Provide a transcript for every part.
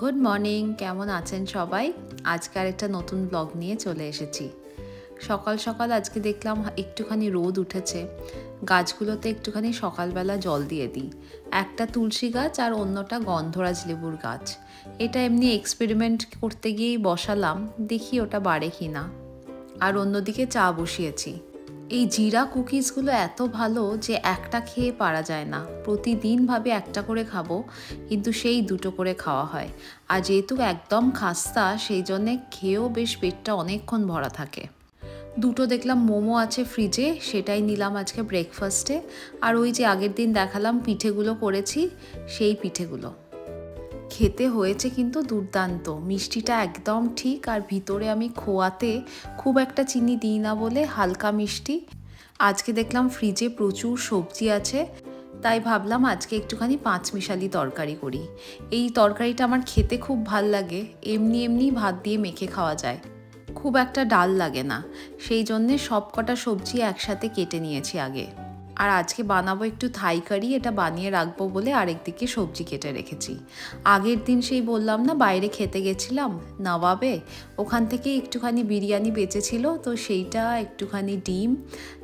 Good morning কেমন আছেন সবাই? আজকে আরেকটা নতুন ব্লগ নিয়ে চলে এসেছি। সকাল সকাল আজকে দেখলাম একটুখানি রোদ উঠেছে। গাছগুলোতে একটুখানি সকালবেলা জল দিয়ে দিই। একটা তুলসী গাছ আর অন্যটা গন্ধরাজ লেবুর গাছ। এটা এমনি এক্সপেরিমেন্ট করতে গিয়েই বসালাম, দেখি ওটা বাড়ে কি না আর অন্যদিকে চা বসিয়েছি। এই জিরা কুকিজগুলো এত ভালো যে একটা খেয়ে পারা যায় না। প্রতিদিন ভাবে একটা করে খাব, কিন্তু সেই দুটো করে খাওয়া হয়। আর যেহেতু একদম খাস্তা, সেই জন্যে খেয়েও বেশ পেটটা অনেকক্ষণ ভরা থাকে। দুটো দেখলাম মোমো আছে ফ্রিজে সেটাই নিলাম আজকে ব্রেকফাস্টে আর ওই যে আগের দিন দেখালাম পিঠেগুলো করেছি, সেই পিঠেগুলো। খেতে হয়েছে কিন্তু দুর্দান্ত। মিষ্টিটা একদম ঠিক আর ভিতরে আমি খোয়াতে খুব একটা চিনি দিই না বলে হালকা মিষ্টি। আজকে দেখলাম ফ্রিজে প্রচুর সবজি আছে, তাই ভাবলাম আজকে একটুখানি পাঁচ মিশালি তরকারি করি। এই তরকারিটা আমার খেতে খুব ভালো লাগে, এমনি এমনি ভাত দিয়ে মেখে খাওয়া যায়। খুব একটা ডাল লাগে না, সেই জন্যে সব কটা সবজি একসাথে কেটে নিয়েছি আগে। আর আজকে বানাবো একটু থাই কারি, এটা বানিয়ে রাখব বলে আরেকদিকে সবজি কেটে রেখেছি। আগের দিন সেই বললাম, না, বাইরে খেতে গেছিলাম নবাবে, ওখান থেকে একটুখানি বিরিয়ানি বেঁচেছিল, তো সেইটা একটুখানি ডিম,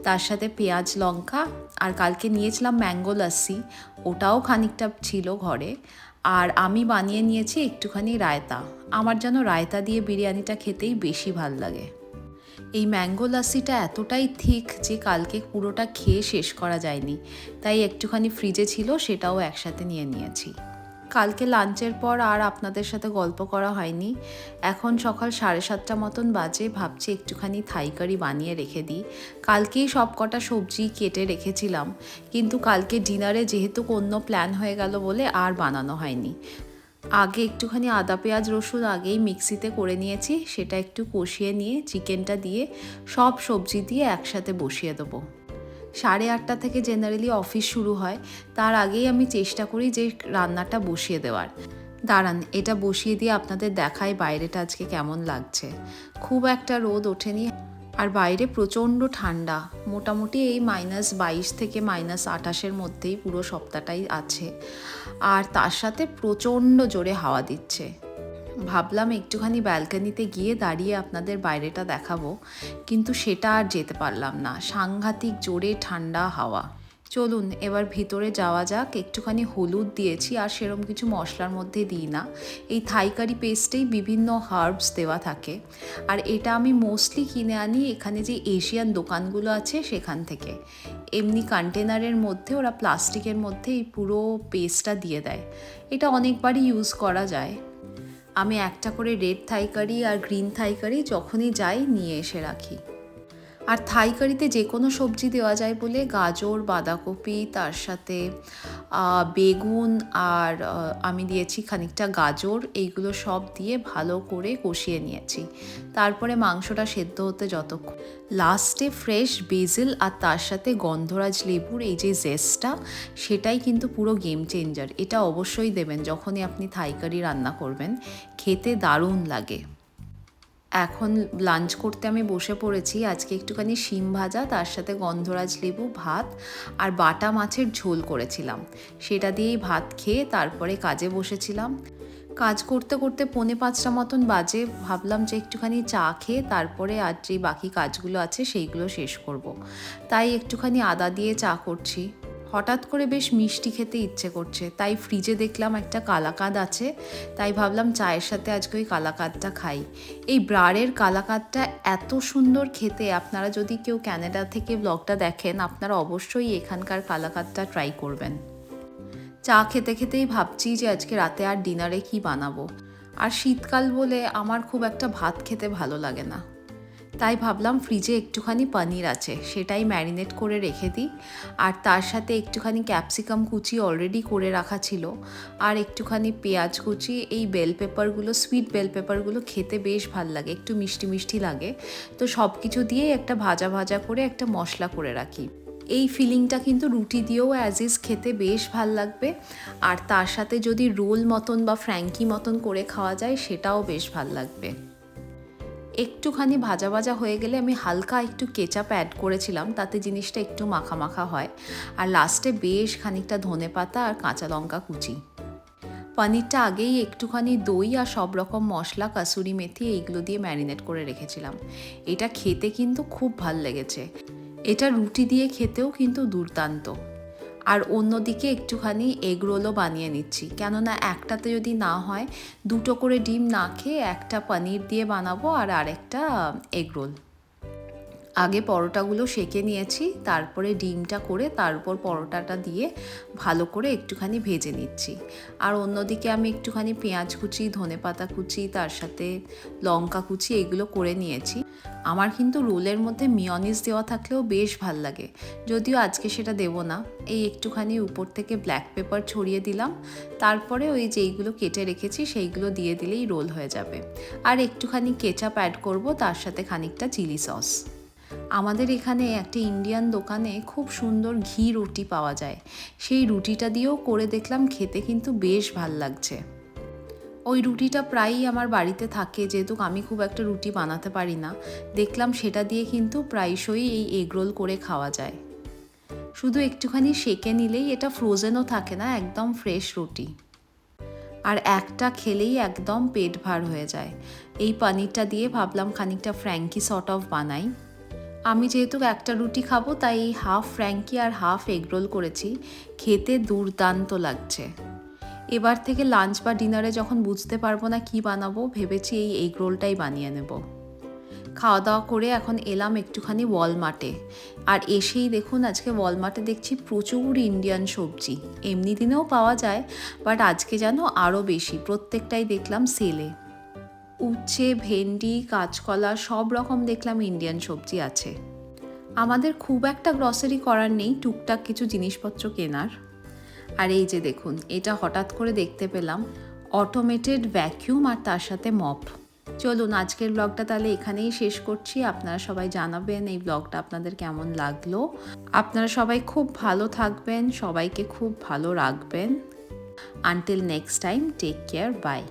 তার সাথে পেঁয়াজ, লঙ্কা, আর কালকে নিয়েছিলাম ম্যাঙ্গো লাস্সি ওটাও খানিকটা ছিল ঘরে, আর আমি বানিয়ে নিয়েছি একটুখানি রায়তা। আমার যেন রায়তা দিয়ে বিরিয়ানিটা খেতেই বেশি ভালো লাগে। এই ম্যাঙ্গো লাসিটা এতটাই থিক যে কালকে পুরোটা খেয়ে শেষ করা যায়নি। তাই একটুখানি ফ্রিজে ছিল, সেটাও একসাথে নিয়ে নিয়েছি। কালকে লাঞ্চের পর আর আপনাদের সাথে গল্প করা হয়নি। এখন সকাল সাড়ে সাতটা মতন বাজে, ভাবছি একটুখানি থাই কারি বানিয়ে রেখে দিই। কালকেই সব কটা সবজি কেটে রেখেছিলাম, কিন্তু কালকে ডিনারে যেহেতু অন্য প্ল্যান হয়ে গেল বলে আর বানানো হয়নি। আগে একটুখানি আদা, পেঁয়াজ, রসুন আগেই মিক্সিতে করে নিয়েছি। সেটা একটু কষিয়ে নিয়ে চিকেনটা দিয়ে সব সবজি দিয়ে একসাথে বসিয়ে দেবো। সাড়ে আটটা থেকে জেনারেলি অফিস শুরু হয়। তার আগেই আমি চেষ্টা করি যে রান্নাটা বসিয়ে দেওয়ার। দাঁড়ান, এটা বসিয়ে দিয়ে আপনাদের দেখায় বাইরেটা আজকে কেমন লাগছে। খুব একটা রোদ ওঠেনি। আর বাইরে প্রচণ্ড ঠান্ডা। মোটামুটি এই মাইনাস বাইশ থেকে মাইনাস আঠাশের মধ্যেই পুরো সপ্তাহটাই আছে। আর তার সাথে প্রচণ্ড জোরে হাওয়া দিচ্ছে। ভাবলাম একটুখানি ব্যালকানিতে গিয়ে দাঁড়িয়ে আপনাদের বাইরেটা দেখাবো, কিন্তু সেটা আর যেতে পারলাম না। সাংঘাতিক জোরে ঠান্ডা হাওয়া। চলুন, এবার ভিতরে যাওয়া যাক। একটুখানি হলুদ দিয়েছি, আর সেরম কিছু মশলার মধ্যে দিই না। এই থাইকারি পেস্টেই বিভিন্ন হার্বস দেওয়া থাকে। আর এটা আমি মোস্টলি কিনে আনি এখানে যে এশিয়ান দোকানগুলো আছে সেখান থেকে। এমনি কন্টেনারের মধ্যে, ওরা প্লাস্টিকের মধ্যে এই পুরো পেস্টটা দিয়ে দেয়। এটা অনেকবারই ইউজ করা যায়। আমি একটা করে রেড থাইকারি আর গ্রিন থাইকারি যখনই যাই নিয়ে এসে রাখি। আর থাই কারিতে যে কোনো সবজি দেওয়া যায় বলে গাজর, বাঁধাকপি, তার সাথে বেগুন আর আমি দিয়েছি খানিকটা গাজর। এইগুলো সব দিয়ে ভালো করে কষিয়ে নিয়েছি। তারপরে মাংসটা সেদ্ধ হতে যতক্ষণ লাস্টে ফ্রেশ বেজিল আর তার সাথে গন্ধরাজ লেবুর এই যে জেসটা সেটাই কিন্তু পুরো গেম চেঞ্জার এটা অবশ্যই দেবেন যখনই আপনি থাই কারি রান্না করবেন। খেতে দারুণ লাগে। এখন লাঞ্চ করতে আমি বসে পড়েছি। আজকে একটুখানি শিম ভাজা, তার সাথে গন্ধরাজ লেবু, ভাত আর বাটা মাছের ঝোল করেছিলাম। সেটা দিয়েই ভাত খেয়ে তারপরে কাজে বসেছিলাম। কাজ করতে করতে পৌনে পাঁচটা মতন বাজে। ভাবলাম যে একটুখানি চা খেয়ে তারপরে আর যে বাকি কাজগুলো আছে সেইগুলো শেষ করব। তাই একটুখানি আদা দিয়ে চা করছি। হঠাৎ করে বেশ মিষ্টি খেতে ইচ্ছে করছে। তাই ফ্রিজে দেখলাম একটা কালাকাদ আছে। তাই ভাবলাম চায়ের সাথে আজকে ওই কালাকাদটা খাই। এই ব্রারের কালাকাদটা এত সুন্দর খেতে। আপনারা যদি কেউ ক্যানাডা থেকে ব্লগটা দেখেন, আপনারা অবশ্যই এখানকার কালাকাদটা ট্রাই করবেন। চা খেতে খেতেই ভাবছি যে আজকে রাতে আর ডিনারে কি বানাবো। আর শীতকাল বলে আমার খুব একটা ভাত খেতে ভালো লাগে না। তাই ভাবলাম ফ্রিজে একটুখানি পনির আছে, সেটাই ম্যারিনেট করে রেখে দিই। আর তার সাথে একটুখানি ক্যাপসিকাম কুচি অলরেডি করে রাখা ছিল, আর একটুখানি পেঁয়াজ কুচি, এই বেল পেপারগুলো সুইট বেল পেপারগুলো খেতে বেশ ভালো লাগে, একটু মিষ্টি মিষ্টি লাগে। তো সব কিছু দিয়েই একটা ভাজা ভাজা করে একটা মশলা করে রাখি। এই ফিলিংটা কিন্তু রুটি দিয়েও অ্যাজ ইজ খেতে বেশ ভালো লাগবে। আর তার সাথে যদি রোল মতন বা ফ্র্যাঙ্কি মতন করে খাওয়া যায়, সেটাও বেশ ভালো লাগবে। একটুখানি ভাজা ভাজা হয়ে গেলে আমি হালকা একটু কেচাপ অ্যাড করেছিলাম, তাতে জিনিসটা একটু মাখা মাখা হয়। আর লাস্টে বেশ খানিকটা ধনে পাতা আর কাঁচা লঙ্কা কুচি। পনিরটা আগেই একটুখানি দই আর সব রকম মশলা, কাসুরি মেথি এইগুলো দিয়ে ম্যারিনেট করে রেখেছিলাম। এটা খেতে কিন্তু খুব ভালো লেগেছে। এটা রুটি দিয়ে খেতেও কিন্তু দুর্দান্ত। আর অন্যদিকে একটুখানি এগরোলও বানিয়ে নিচ্ছি। কেননা একটাতে যদি না হয়, দুটো করে ডিম না খেয়ে একটা পনির দিয়ে বানাবো আর আরেকটা এগ রোল। আগে পরোটাগুলো সেকে নিয়েছি, তারপরে ডিমটা করে তারপর পরোটাটা দিয়ে ভালো করে একটুখানি ভেজে নিচ্ছি। আর অন্যদিকে আমি একটুখানি পেঁয়াজ কুচি, ধনে পাতা কুচি, তার সাথে লঙ্কা কুচি এগুলো করে নিয়েছি। আমার কিন্তু রোলের মধ্যে মিয়নিস দেওয়া থাকলেও বেশ ভালো লাগে। যদিও আজকে সেটা দেব না। এই একটুখানি উপর থেকে ব্ল্যাক পেপার ছড়িয়ে দিলাম। তারপরে ওই যেইগুলো কেটে রেখেছি সেইগুলো দিয়ে দিলেই রোল হয়ে যাবে। আর একটুখানি কেচাপ অ্যাড করব, তার সাথে খানিকটা চিলি সস। আমাদের এখানে একটি ইন্ডিয়ান দোকানে খুব সুন্দর ঘি রুটি পাওয়া যায়। সেই রুটিটা দিয়েও করে দেখলাম, খেতে কিন্তু বেশ ভালো লাগছে। ওই রুটিটা প্রায়ই আমার বাড়িতে থাকে, যেহেতু আমি খুব একটা রুটি বানাতে পারি না। দেখলাম সেটা দিয়ে কিন্তু প্রায়শই এই এগরোল করে খাওয়া যায়। শুধু একটুখানি সেকে নিলেই এটা ফ্রোজেনও থাকে না, একদম ফ্রেশ রুটি। আর একটা খেলেই একদম পেট ভার হয়ে যায়। এই পনিরটা দিয়ে ভাবলাম খানিকটা ফ্র্যাঙ্কি সর্ট অফ বানাই। আমি যেহেতু একটা রুটি খাব, তাই হাফ ফ্র্যাঙ্কি আর হাফ এগরোল করেছি। খেতে দুর্দান্ত লাগছে। এবার থেকে লাঞ্চ বা ডিনারে যখন বুঝতে পারব না কি বানাবো, ভেবেছি এই এগ রোলটাই বানিয়ে নেব। খাওয়া দাওয়া করে এখন এলাম একটুখানি ওয়ালমার্টে। আর এসেই দেখুন, আজকে ওয়ালমার্টে দেখছি প্রচুর ইন্ডিয়ান সবজি। এমনি দিনেও পাওয়া যায়, বাট আজকে যেন আরও বেশি। প্রত্যেকটাই দেখলাম সেলে উচ্ছে, ভেন্ডি, কাঁচকলা সব রকম দেখলাম ইন্ডিয়ান সবজি আছে। আমাদের খুব একটা গ্রসারি করার নেই, টুকটাক কিছু জিনিসপত্র কেনার। আর এই যে দেখুন, এটা হঠাৎ করে দেখতে পেলাম অটোমেটেড ভ্যাকিউম আর তার সাথে মপ চলুন, আজকের ব্লগটা তাহলে এখানেই শেষ করছি। আপনারা সবাই জানাবেন এই ব্লগটা আপনাদের কেমন লাগল। আপনারা সবাই খুব ভালো থাকবেন, সবাইকে খুব ভালো রাখবেন। Until next time take care bye